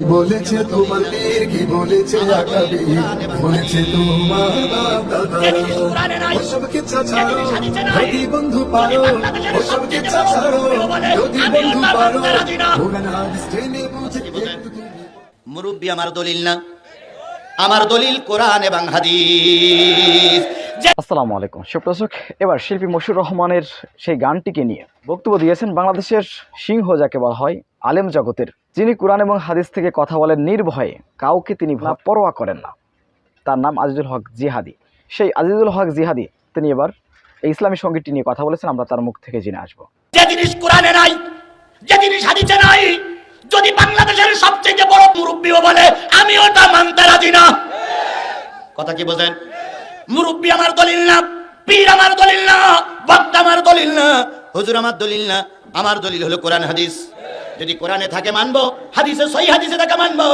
বলেছে তোমার পীর কি বলেছে বলেছে তোমার দাদা। ওসব কিচ্ছা ছাড়ো যদি বন্ধু পারো ওসব কিচ্ছা ছাড়ো যদি বন্ধু পারো ভোগান হাদিস টেনে বুঝে একটু তুমি। মুরব্বী আমার দলিল না। আমার দলিল কোরআন এবং হাদিস। আসসালামু আলাইকুম। সুপ্রদর্শক এবার শিল্পী মশিউর রহমানের সেই গানটিকে নিয়ে বক্তব্য দিয়েছেন বাংলাদেশের সিংহ যাকে বলা হয় আলেম জগতের, যিনি কোরআন এবং হাদিস থেকে কথা বলেন নির্ভয়ে, কাউকে তিনি পরোয়া করেন না। তার নাম আজিজুল হক জিহাদি। সেই আজিজুল হক জিহাদি, তিনি এবার এই ইসলামী সঙ্গীতটি নিয়ে কথা বলেছেন, আমরা তার মুখ থেকে জেনে আসব। যে জিনিস কোরআনে নাই, যে জিনিস হাদিসে নাই, যদি বাংলাদেশের সবচেয়ে বড় মুরব্বীও বলে, আমি ওটা মানতে রাজি না। কথা কি বোঝেন? মুরব্বী আমার দলিল না, পীর আমার দলিল না, বক্তা আমার দলিল না, হুজুর আমার দলিল না, আমার দলিল হলো কোরআন হাদিস। যদি কোরআনে থাকে মানবো, হাদিসে, সহি হাদিসে থাকে মানবো।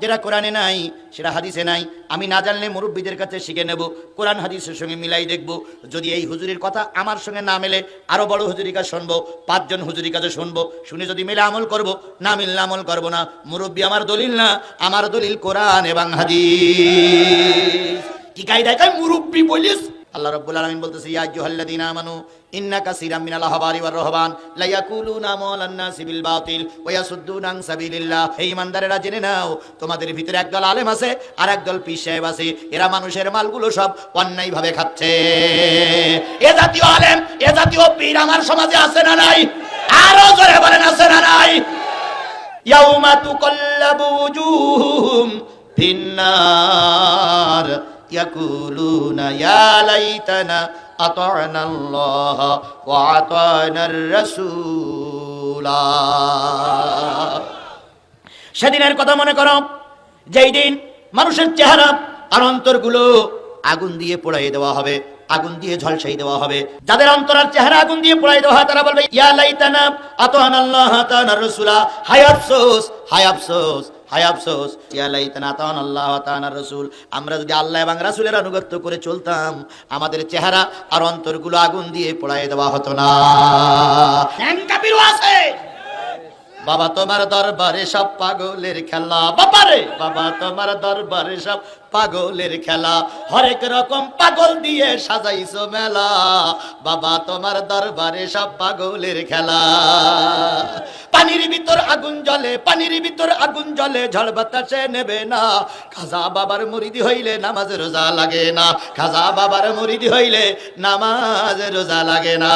যেটা কোরআনে নাই, সেটা হাদিসে নাই, আমি না জানলে মুরব্বীদের কাছে শিখে নেব, কোরআন হাদিসের সঙ্গে মিলাই দেখব। যদি এই হুজুরির কথা আমার সঙ্গে না মেলে, আরও বড় হুজুরি কাছে শুনব, পাঁচজন হুজুরি কাছে শুনব, শুনে যদি মেলে আমল করব, না মিললে আমল করব না। মুরব্বী আমার দলিল না, আমার দলিল কোরআন এবং হাদিস। কি কায়দায়? কয় মুরব্বী বলিস আল্লাহ রাব্বুল আলামিন বলতেছে, ইয়া আইয়ুহাল্লাযীনা আমানু, ইন্না কাসীরাম মিনাল আহবারি ওয়ার রহবান লা ইয়াকুলুনা মাওলান নাসি বিল বাতিল ওয়া ইয়াসুদ্দুনা আন সাবিলিল্লাহ। হে ইমানদারেরা জেনে নাও, তোমাদের ভিতরে একদল আলেম আছে আর একদল সাহেব আছে। এরা মানুষের মালগুলো সব অন্যায়ভাবে খাচ্ছে। এ জাতীয় আলেম, এ জাতীয় পীর আমার সমাজে আছে না নাই? আরও জোরে বলেন, আছে না নাই? ইয়াউমা তুকাল্লাবু উজুহুম ফিন্নার। ইয়া লাইতানা আতা'না আল্লাহ ওয়া আতা'না আর-রাসূলা সেদিনের কথা মনে করো, যেই দিন মানুষের চেহারা আর অন্তরগুলো আগুন দিয়ে পোড়াই দেওয়া হবে, আগুন দিয়ে ঝলসাই দেওয়া হবে। যাদের অন্তরার চেহারা আগুন দিয়ে পোড়াই দেওয়া হয়, তারা বলবে, ইয়া লাইতানা আতান আল্লাহ আতান রাসূলা। হায় আফসোস হায় আফসোস। হায় আফসোস। ইয়া লাইতানা আতান আল্লাহ আতান রসুল। আমরা যদি আল্লাহ এবং রাসুলের আনুগত্য করে চলতাম, আমাদের চেহারা আর অন্তরগুলো আগুন দিয়ে পোড়ায় দেওয়া হতো না। বাবা তোমার দরবারে সব পাগলের খেলা। বাবারে বাবা তোমার দরবারে সব পাগলের খেলা। হরেক রকম পাগল দিয়ে সাজাইছো মেলা। বাবা তোমার দরবারে সব পাগলের খেলা। পানির ভিতর আগুন জ্বলে, পানির ভিতর আগুন জ্বলে, ঝড় বাতাসে নেবে না। খাজা বাবার মুরিদি হইলে নামাজ রোজা লাগে না। খাজা বাবার মুরিদি হইলে নামাজ রোজা লাগে না।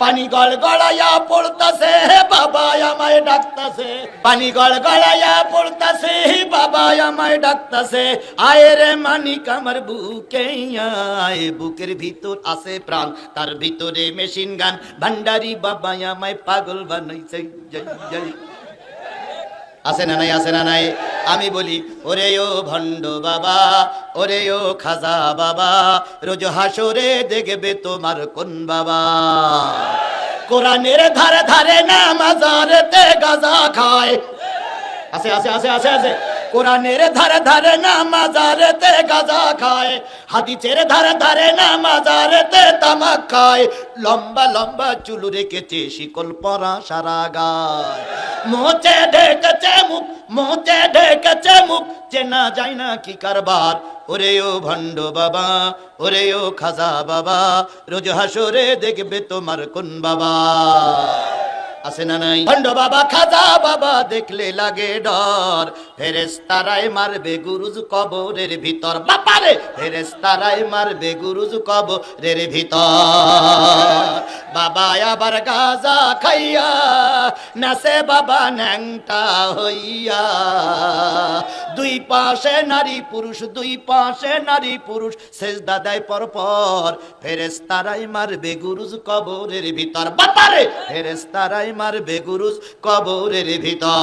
পানি গল গড়াইয়া পড়তাছে বাবা আমায় ডাকতাছে। পানি গল গড়াইয়া পড়তাছে বাবা আমায় ডাকতাছে। আয় রে মানিক আমার বুকে, আয়। বুকের ভিতর আছে প্রাণ, তার ভিতরে মেশিন গান। ভান্ডারি বাবা আমায় পাগল বানাইছে আছে না নাই, আছে না নাই? আমি বলি, ওরে ও ভণ্ড বাবা, ওরে ও খাজা বাবা, রোজ হাসরে দেখবে তোমার কোন বাবা? কোরআনের ধারে ধারে না মাজারেতে গাজা খায়। আছে আছে আছে আছে আছে। কোরআনের ধারে ধারে না মাজারেতে গাজা খায়, হাদিসের ধারে ধারে না মাজারেতে তামাক খায়। লম্বা লম্বা চুল রেখেছে, শিকল পরা সারা গায়। মোচে ঢেকেছে মুখ, মোচে ঢেকেছে মুখ, চেনা যায় না কি কারবার। ওরে ও ভণ্ড বাবা, ওরে ও খাজা বাবা, রোজ হাসরে দেখবে তোমার কোন বাবা। আছে না নাই? ভণ্ড বাবা, খাজা বাবা দেখলে লাগে ডর। ফেরেস্তারাই মারবে গুরুজ কবরের ভিতর। বাপারে ফেরেস্তারাই মারবে গুরুজ কবরের ভিতর। বাবা আবার গাজা খাইয়া নাসে বাবা ন্যাংটা হইয়া। দুই পাশে নারী পুরুষ, দুই পাশে নারী পুরুষ শেষ দাদাই পর পর ফেরেস্তারাই মারবে গুরুজ কবরের ভিতর। বাপারে ফেরেস্তারাই মারবে গুরুজ কবরের ভিতর।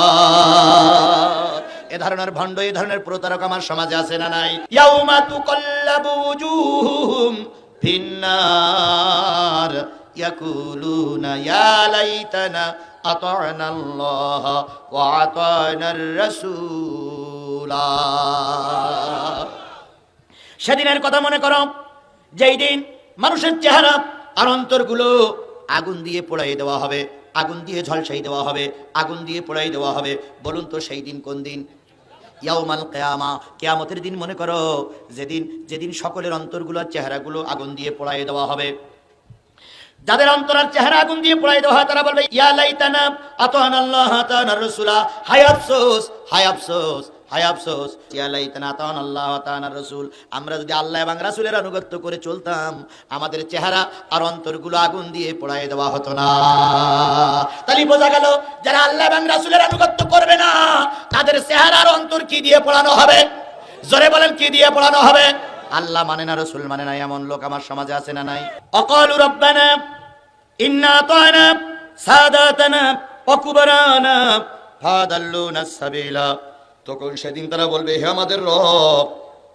এ ধরনের ভণ্ড এই ধরনের প্রতারক আমার সমাজে আছে না নাই? ইয়াউমা ফিন্নার। ইয়াকুলুনা, ইয়া লাইতানা, আতা'না আল্লাহ ওয়া আর-রাসূলা সেদিনের কথা মনে করো, যেই দিন মানুষের চেহারা আর অন্তরগুলো আগুন দিয়ে পোড়াই দেওয়া হবে। আগুন দিয়ে ঝলসাই দেওয়া হবে, আগুন দিয়ে পোড়াই দেওয়া হবে। বলুন তো সেই দিন কোন দিন? কেয়ামা, কেয়ামতের দিন মনে করো, যেদিন যেদিন সকলের অন্তরগুলোর চেহারাগুলো আগুন দিয়ে পোড়াই দেওয়া হবে। যাদের অন্তরার চেহারা আগুন দিয়ে পোড়াই দেওয়া হয়, তারা বলবে, ইয়া লাইতানা আতানা আল্লাহ আতানা রাসূলা। হায় আফসোস হায় আফসোস। হায় আফসোস, ইয়া লাইতানা আতানা আল্লাহ আতানা রাসূল। আমরা যদি আল্লাহ এবং রাসূলের আনুগত্য করে চলতাম, আমাদের চেহারা আর অন্তরগুলো আগুন দিয়ে পোড়াই দেওয়া হতো না। তাহলে বোঝা গেল, যারা আল্লাহ এবং রাসূলের আনুগত্য করবে না, তাদের চেহারা আর অন্তর কি দিয়ে পোড়ানো হবে? জোরে বলেন, কি দিয়ে পোড়ানো হবে? আল্লাহ মানে না, রসুল মানে না, এমন লোক আমার সমাজে আছে না নাই। অকলু রব্বানা, ইন্না আতানা, সাদাতানা, ওয়া ফাদাল্লুনা সাবিলা। তখন সেদিন তারা বলবে, হে আমাদের রব,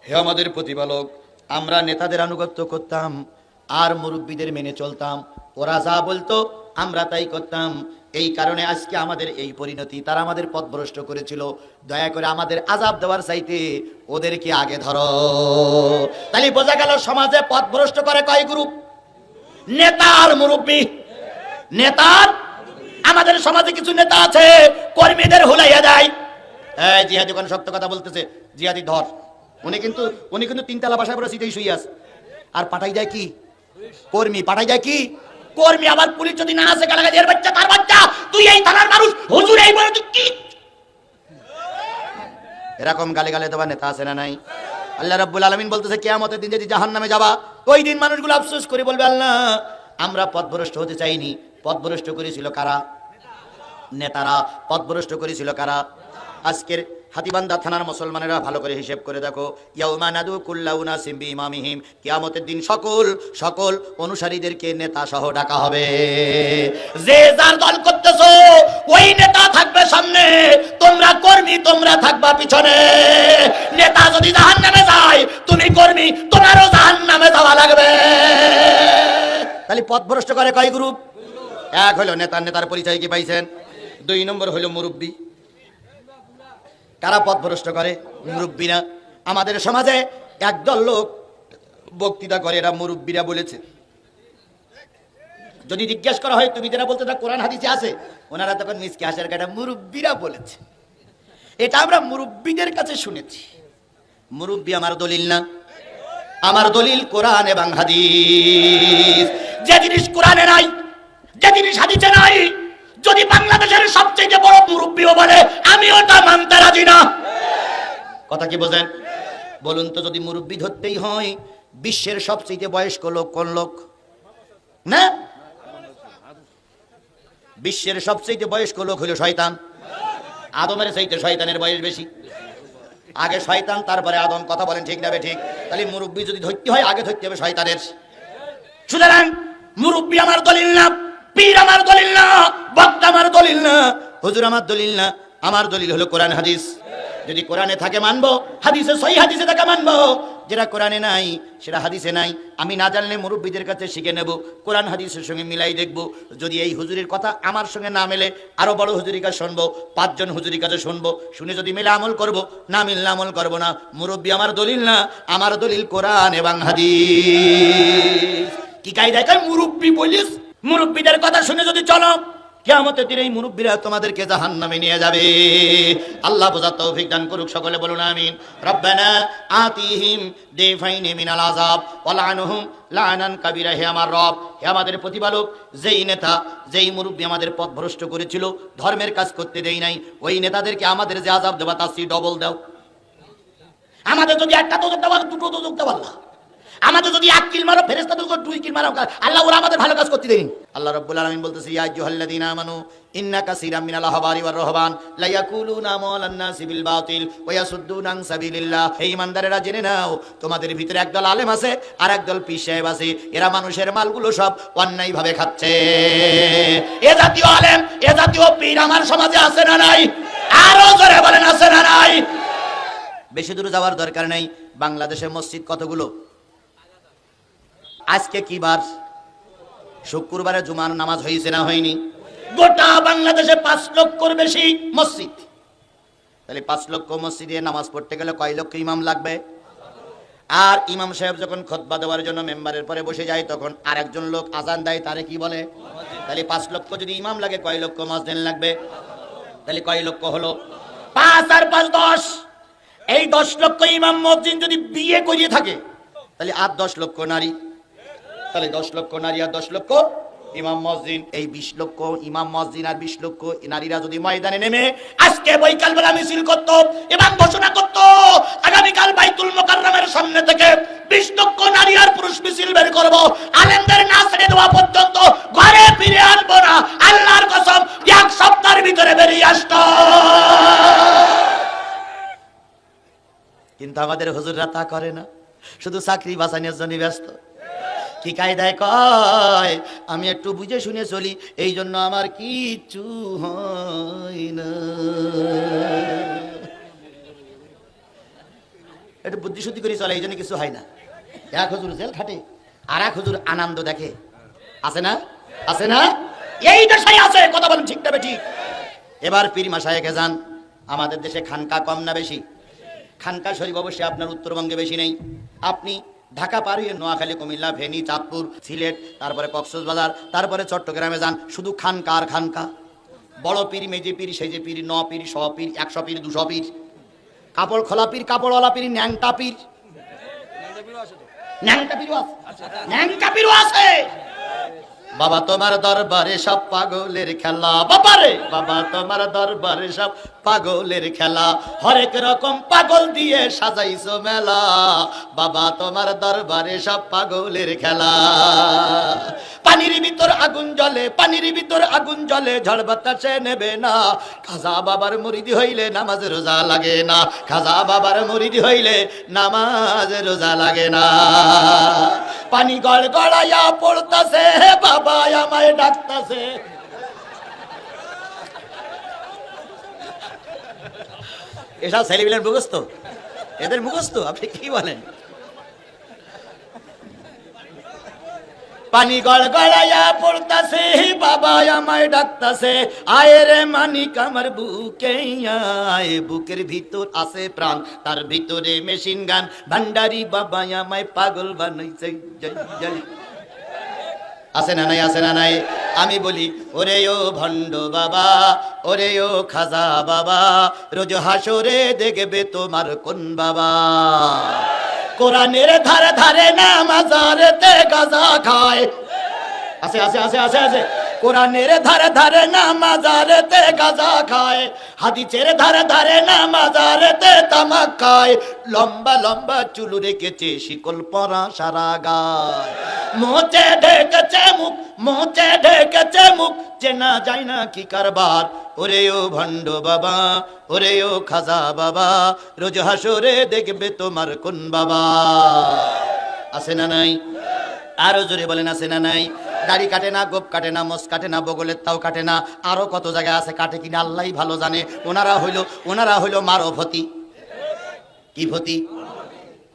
হে আমাদের প্রতিপালক, আমরা নেতাদের আনুগত্য করতাম, আর মুরব্বীদের মেনে চলতাম। ওরা যা বলতো, আমরা তাই করতাম। এই কারণে আজকে আমাদের এই পরিণতি, তারা আমাদের পথভ্রষ্ট করেছিল। দয়া করে আমাদের আজাব দেওয়ার চাইতে ওদেরকে আগে ধরো। তাহলে বোঝা গেল সমাজে পথভ্রষ্ট করে কয় গ্রুপ? নেতার মুরব্বী। নেতার আমাদের সমাজে কিছু নেতা আছে, কর্মীদের হুলাইয়া দেয়। এই জিহাদি কোন সত্য কথা বলতেছে, জিহাদি ধর। উনি কিন্তু উনি কিন্তু তিনতলা বাসায় পরে সিটেই শুয়ে আছে। আর পাঠাই যায় কি? কর্মী, পাঠাই যায় কি? কর্মী আবার পুলিশ যদি না আসে, গালাগালি, এর বাচ্চা, তার বাচ্চা, তুই এই থানার মানুষ, হুজুর এই বলে কি? এরকম গালে গালে দেওয়া নেতা আছে না নাই? আল্লাহ রাব্বুল আলামিন বলতেছে, কিয়ামতের দিন যদি জাহান্নামে যাবা, ওই দিন মানুষগুলো আফসোস করে বলবে, আল্লাহ, আমরা পথভ্রষ্ট হতে চাইনি। পথভ্রষ্ট করেছিল কারা? নেতারা। পথভ্রষ্ট করেছিল কারা? আজকের হাতিবান্ধা থানার মুসলমানেরা ভালো করে হিসেব করে দেখো ইয়াউমানাদু কুল্লাউনা সিম্বি ইমামিহিম কিয়ামতের দিন সকল সকল অনুসারীদেরকে নেতা সহ ডাকা হবে। যে যার দল করতেছো, ওই নেতা থাকবে সামনে, তোমরা কর্মী, তোমরা থাকবা পিছনে। নেতা যদি জাহান্নামে যায়, তুমি কর্মী, তোমারও জাহান্নামে যাওয়া লাগবে। তাহলে পথ ভ্রষ্ট করে কয় গ্রুপ? এক হলো নেতার নেতার পরিচয় কি পাইছেন? দুই নম্বর হলো মুরব্বী। কারা পথ ভ্রষ্ট করে? মুরব্বীরা। আমাদের সমাজে একদল লোক বক্তৃতা করে এরা মুরব্বীরা বলেছে। যদি জিজ্ঞেস করা হয়, তুমি যেটা বলতে কোরআন হাদিসে আছে। ওনারা তখন মিসকে আসার কাটা মুরব্বীরা বলেছে। এটা আমরা মুরব্বীদের কাছে শুনেছি। মুরব্বী আমার দলিল না। আমার দলিল কোরআন এবং হাদিস। যে জিনিস কোরআনে নাই, যে জিনিস হাদিসে নাই যদি বাংলাদেশের সবচেয়ে বড় মুরব্বীও বলে আমি ওটা মানতে রাজি না। কথা কি বোঝেন? বলুন তো যদি মুরব্বী ধরতেই হয়, বিশ্বের সবচেয়ে বয়স্ক লোক কোন লোক? না? বিশ্বের সবচেয়ে বয়স্ক লোক হলো শয়তান। আদমের চাইতে শয়তানের বয়স বেশি। আগে শয়তান, তারপরে আদম। কথা বলেন ঠিক না ঠিক? তাহলে মুরব্বী যদি ধরতে হয়, আগে ধরতে হবে শয়তানের। সুতরাং মুরব্বী আমার দলিল না। পীর আমার দলিল না বক্তা আমার দলিল না, হুজুর আমার দলিল না। আমার দলিল হলো কোরআন হাদিস। যদি কোরআনে থাকে মানবো, হাদিসে, সহি হাদিসে থাকে মানবো। যেটা কোরআনে নাই সেটা হাদিসে নাই। আমি না জানলে মুরব্বীদের কাছে শিখে নেব, কোরআন হাদিসের সঙ্গে মিলাই দেখব। যদি এই হুজুরের কথা আমার সঙ্গে না মেলে, আরও বড় হুজুরির কাছে শুনব, পাঁচজন হুজুরির কাছে শুনব। শুনে যদি মেলে আমল করব, না মিললে আমল করব না। মুরব্বী আমার দলিল না, আমার দলিল কোরআন এবং হাদিস। কি কায়দায়? কয় মুরব্বী বলিস মুরব্বীদের কথা শুনে যদি চলো, কেয়ামতের দিনে এই মুরব্বীরা তোমাদেরকে জাহান্নামে নিয়ে যাবে। আল্লাহ বোঝার তৌফিক দান করুক, সকলে বলুন আমিন। রব্বানা আতিহিম মিনাল লানান কাবীরা, হে আমার রব। হে আমাদের প্রতিপালক, যেই নেতা, যেই মুরব্বী আমাদের পথ ভ্রষ্ট করেছিল, ধর্মের কাজ করতে দেই নাই, ওই নেতাদেরকে আমাদের যে আযাব দেবা, তার ডবল দাও। আমাদের যদি একটা দোজক দেওয়া দুটো দোজক দেওয়া আল্লাহ। আমাদের যদি এক কিল মারো ফেরেস্তা তো দুই কিল মারো আল্লাহ ওরা আমাদের ভালো কাজ করতে দেয়নি। আল্লাহ রাব্বুল আলামিন বলতেছে ইয়া আইয়ুহাল্লাযীনা আমানু ইন্না কাসীরাম মিনাল আহবারি ওয়ার রহবান লা ইয়াকুলুনা মালান নাসি বিল বাতিল ওয়া ইয়াসুদ্দুনা আন সাবিলিল্লাহ। হে ঈমানদারেরা জেনে নাও তোমাদের ভিতরে একদল আলেম আছে আর একদল পীর সাহেব আছে। এরা মানুষের মালগুলো সব অন্যায় ভাবে খাচ্ছে। এ জাতীয় আলেম এ জাতীয় পীর আমার সমাজে আছে না নাই? আরও জোরে বলেন আছে না নাই? বেশি দূরে যাওয়ার দরকার নেই। বাংলাদেশের মসজিদ কতগুলো? আজকে কি বার? শুক্রবারে জুমার নামাজ হয়েছে না হয়নি? গোটা বাংলাদেশে পাঁচ লক্ষর বেশি মসজিদ। তাহলে পাঁচ লক্ষ মসজিদে নামাজ পড়তে গেলে কয় লক্ষ ইমাম লাগবে? আর ইমাম সাহেব যখন খতবা দেওয়ার জন্য মেম্বারের পরে বসে যায়, তখন আরেকজন লোক আজান দেয়, তারে কি বলে? তাহলে পাঁচ লক্ষ যদি ইমাম লাগে, কয় লক্ষ মসজিদ লাগবে? তাহলে কয় লক্ষ হলো? পাঁচ আর পাঁচ দশ। এই দশ লক্ষ ইমাম মসজিদ যদি বিয়ে করিয়ে থাকে, তাহলে আর দশ লক্ষ নারী। তাহলে দশ লক্ষ নারী আর দশ লক্ষ ইমাম মসজিদ। এই বিশ লক্ষ ইমাম মসজিদ আর বিশ লক্ষ নারীরা যদি ময়দানে নেমে আজকে বৈকাল বেলা মিছিল করতো এবং ঘোষণা করতো, আগামীকাল বাইতুল মোকাররমের সামনে থেকে বিশ লক্ষ নারী আর পুরুষ মিছিল বের করব। আলেমদের না ছেড়ে দেওয়া পর্যন্ত ঘরে ফিরে আনব না। আল্লাহর কসম, এক সপ্তাহের ভিতরে বেরিয়ে আসতো। কিন্তু আমাদের হুজুররা তা করে না। শুধু চাকরি বাঁচানোর জন্য ব্যস্ত। কি কায়দায় কয়? আমি একটু বুঝে শুনে চলি, এই জন্য আমার কিচ্ছু হয় না। একটু বুদ্ধি শুদ্ধি করে চলে, এই জন্য কিছু হয় না। এক হুজুর জেল খাটে, আর এক হুজুর আনন্দ দেখে। আছে না? আছে না? এই দেশে আছে, কথা বলেন ঠিক না ঠিক এবার পীর মাসায়কে যান। আমাদের দেশে খানকা কম না বেশি? খানকা শরীফ অবশ্যই আপনার উত্তরবঙ্গে বেশি নেই। আপনি ঢাকা পার হয়ে নোয়াখালী, কুমিল্লা ফেনী চাঁদপুর, সিলেট, তারপরে কক্সবাজার, তারপরে চট্টগ্রামে যান। শুধু খানকা আর খানকা বড় পীর, মেজে পীর, সেজে পীর, ন পীর, শ পীর, একশো পীর, দুশো পীর। কাপড় খোলা পীর, কাপড়ওয়ালা পীর, ন্যাংটা পীর। বাবা তোমার দরবারে সব পাগলের খেলা। বাবারে, বাবা তোমার দরবারে সব পাগলের খেলা। হরেক রকম পাগল দিয়ে সাজাইছো মেলা। বাবা, তোমার দরবারে সব পাগলের খেলা। পানির ভিতর আগুন জ্বলে, পানির ভিতর আগুন জ্বলে, ঝড় বাতাসে নেবে না। খাজা বাবার মুরিদি হইলে নামাজ রোজা লাগে না। খাজা বাবার মুরিদি হইলে নামাজ রোজা লাগে না। পানি গড় গড়াইয়া পড়তাছে, বাবা আমায় ডাকতাছে। এসব ছেলেপিলের মুখস্থ? এদের মুখস্থ? আপনি কি বলেন? পানি গড় গড়াইয়া পড়তাছে, বাবা আমায় ডাকতাছে, আয় রে মানিক, আমার বুকে আয়। বুকের ভিতর আছে প্রাণ, তার ভিতরে মেশিন গান। ভান্ডারি বাবা আমায় পাগল বানাইছে আছে না নাই, আছে না নাই? আমি বলি, ওরে ও ভণ্ড বাবা, ওরে ও খাজা বাবা, রোজ হাসরে দেখবে তোমার কোন বাবা? কোরআনের ধারে ধারে না মাজারেতে গাজা খায়। আছে আছে আছে আছে আছে। কোরআনের ধারে ধারে না মাজারেতে গাজা খায়। হাদিসের ধারে ধারে না মাজারেতে তামাক খায়। লম্বা লম্বা চুল রেখেছে, শিকল পরা সারা গায়। মোচে ঢেকেছে মুখ মোচে ঢেকেছে মুখ। চেনা যায় না কি কারবার? ওরে ও ভণ্ড বাবা, ওরে ও খাজা বাবা, রোজ হাসরে দেখবে তোমার কোন বাবা। আছে না নাই? আরও জোরে বলেন, আছে না নাই? দাড়ি কাটে না, গোপ কাটে না মোস কাটে না, বগলের তাও কাটে না। আরও কত জায়গায় আছে, কাটে কিনা আল্লাহ ভালো জানে। ওনারা হইল ওনারা হইল মারভতি কি ভতি?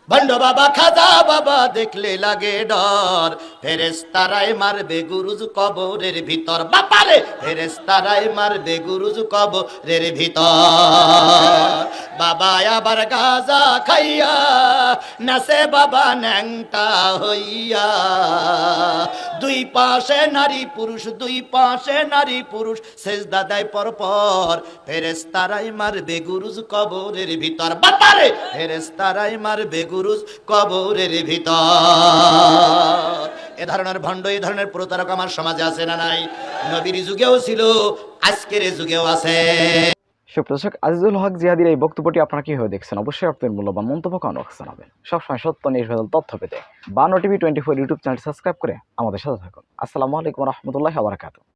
ভণ্ড বাবা, খাজা বাবা দেখলে লাগে ডর। ফেরেস্তারাই মারবে গুরুজ কবরের ভিতর। বাপারে ফেরেস্তারাই মারবে গুরুজ কবরের ভিতর। বাবা আবার গাজা খাইয়া নাসে বাবা ন্যাংটা হইয়া। দুই পাশে নারী পুরুষ, দুই পাশে নারী পুরুষ, সেজদা দাদাই পর পর ফেরেস্তারাই মারবে গুরুজ কবরের ভিতর। বাপারে ফেরেস্তারাই মারবে গুরুজ কবরের ভিতর। এ ধরনের ভণ্ড, এ ধরনের প্রতারক আমার সমাজে আছে না নাই? নবীর যুগেও ছিল, আজকের যুগেও আছে। সুপ্রদর্শক আজিজুল হক জিয়াদির এই বক্তব্যটি আপনারা কীভাবে দেখছেন? অবশ্যই আপনাদের মূল্যবান মন্তব্য কমেন্ট জানাবেন। সবসময় সত্য, নির্ভেজাল তথ্য পেতে বানো TV twenty four YouTube channel subscribe করে আমাদের সাথে থাকুন। আসসালামু আলাইকুম রহমতুল্লাহ আবরাকাতু